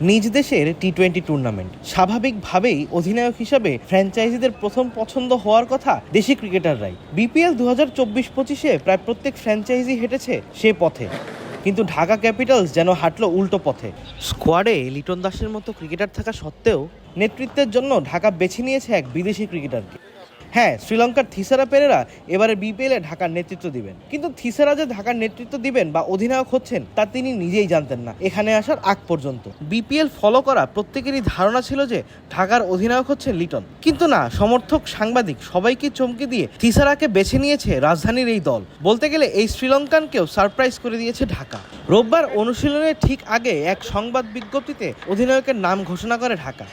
নিজ দেশের T twenty tournament স্বাভাবিকভাবেই অধিনায়ক হিসাবে ফ্র্যাঞ্চাইজিদের প্রথম পছন্দ হওয়ার কথা দেশি ক্রিকেটাররাই। বিপিএল দু হাজার চব্বিশ পঁচিশে প্রায় প্রত্যেক ফ্র্যাঞ্চাইজি হেঁটেছে সে পথে। কিন্তু ঢাকা ক্যাপিটালস যেন হাঁটলো উল্টো পথে। স্কোয়াডে লিটন দাসের মতো ক্রিকেটার থাকা সত্ত্বেও নেতৃত্বের জন্য ঢাকা বেছে নিয়েছে এক বিদেশি ক্রিকেটারকে। হ্যাঁ শ্রীলঙ্কার থিসারা পেরেরা এবারে বিপিএল ঢাকার নেতৃত্ব দিবেন। কিন্তু থিসারা যে ঢাকার নেতৃত্ব দিবেন বা অধিনায়ক হচ্ছেন, তা তিনি নিজেই জানতেন না। এখানে আসার আগ পর্যন্ত। বিপিএল ফলো করা প্রত্যেকেরই ধারণা ছিল যে ঢাকার অধিনায়ক হচ্ছেন লিটন। কিন্তু না, সমর্থক, সাংবাদিক সবাইকে চমকে দিয়ে থিসারাকে বেছে নিয়েছে রাজধানীর এই দল। বলতে গেলে এই শ্রীলঙ্কানকেও সারপ্রাইজ করে দিয়েছে ঢাকা। রোববার অনুশীলনের ঠিক আগে এক সংবাদ বিজ্ঞপ্তিতে অধিনায়কের নাম ঘোষণা করে ঢাকা।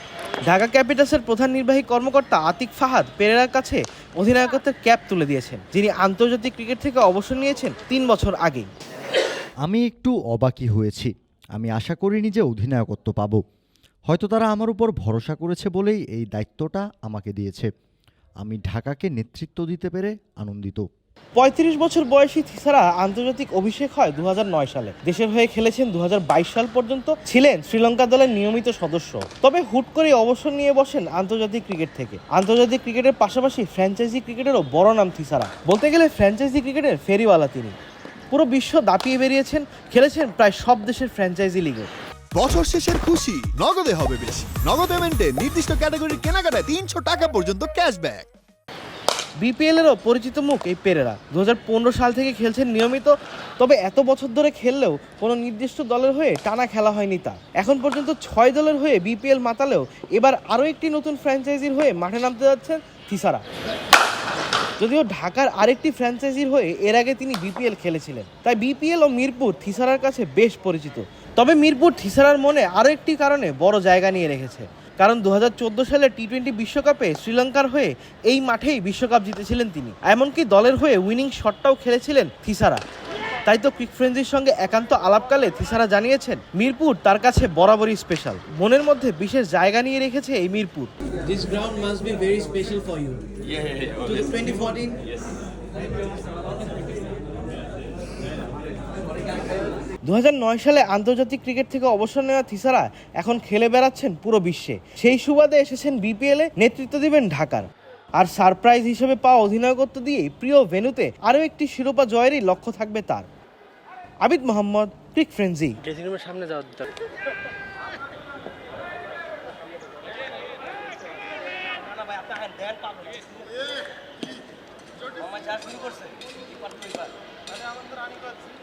ঢাকা ক্যাপিটালসের প্রধান নির্বাহী কর্মকর্তা আতিক ফাহাদ পেরেরার কাছে অধিনায়কত্বের ক্যাপ তুলে দিয়েছেন, যিনি আন্তর্জাতিক ক্রিকেট থেকে অবসর নিয়েছেন তিন বছর আগেই। আমি একটু অবাকই হয়েছি। আমি আশা করিনি যে অধিনায়কত্ব পাব। হয়তো তারা আমার উপর ভরসা করেছে বলেই এই দায়িত্বটা আমাকে দিয়েছে। আমি ঢাকাকে নেতৃত্ব দিতে পেরে আনন্দিত। পঁয়ত্রিশ বছর বয়সী থিসারা আন্তর্জাতিক অভিষেক হয় দুহাজার নয় সালে। দেশের হয়ে খেলেছেন দুহাজার বাইশ সাল পর্যন্ত ছিলেন শ্রীলঙ্কা দলের নিয়মিত সদস্য। তবে হুট করে অবসর নিয়ে বসেন আন্তর্জাতিক ক্রিকেট থেকে। আন্তর্জাতিক ক্রিকেটের পাশাপাশি ফ্র্যাঞ্চাইজি ক্রিকেটেরও বড় নাম থিসারা। বলতে গেলে ফ্র্যাঞ্চাইজি ক্রিকেটের ফেরিওয়ালা তিনি। পুরো বিশ্ব দাপিয়ে বেরিয়েছেন, খেলেছেন প্রায় সব দেশের ফ্র্যাঞ্চাইজি লিগে। বছর শেষের খুশি, নগদে হবে বেশি। নগদ পেমেন্টে নির্দিষ্ট ক্যাটাগরির কেনাকাটায় তিনশো টাকা পর্যন্ত ক্যাশব্যাক বিপিএল এরও পরিচিত মুখ এই পেরেরা। দু হাজার পনেরো সাল থেকে খেলছেন নিয়মিত, তবে এত বছর ধরে খেললেও কোনো নির্দিষ্ট দলের হয়ে টানা খেলা হয়নি তার এখন পর্যন্ত ছয় দলের হয়ে বিপিএল মাতালেও এবার আরও একটি নতুন ফ্র্যাঞ্চাইজির হয়ে মাঠে নামতে যাচ্ছেন থিসারা। যদিও ঢাকার আরেকটি ফ্র্যাঞ্চাইজির হয়ে এর আগে তিনি বিপিএল খেলেছিলেন। তাই বিপিএল ও মিরপুর থিসারার কাছে বেশ পরিচিত। তবে মিরপুর থিসারার মনে আরও একটি কারণে বড় জায়গা নিয়ে রেখেছে। কারণ দু হাজার চোদ্দ সালে টি টোয়েন্টি বিশ্বকাপে শ্রীলঙ্কার হয়ে এই মাঠেই বিশ্বকাপ জিতেছিলেন তিনি এমনকি দলের হয়ে উইনিং শটটাও খেলেছিলেন থিসারা তাই তো ক্রিক ফ্রেন্ডজির সঙ্গে একান্ত আলাপকালে থিসারা জানিয়েছেন মিরপুর তার কাছে বরাবরই স্পেশাল মনের মধ্যে বিশেষ জায়গা নিয়ে রেখেছে এই Mirpur for you. Yeah, yeah, yeah. To the obviously. 2014? দু সালে আন্তর্জাতিক ক্রিকেট থেকে অবসর নেওয়া থিসারা এখন খেলে বেড়াচ্ছেন পুরো বিশ্বে। সেই সুবাদে এসেছেন বিপিএল এ নেতৃত্ব দিবেন ঢাকার। আর সারপ্রাইজ হিসেবে পাওয়া অধিনায়কত্ব দিয়ে প্রিয় ভেনুতে আরও একটি শিরোপা জয়েরই লক্ষ্য থাকবে তার। Abid Mohammad crick frenzy. Dressing রুমের সামনে যাওয়া করছে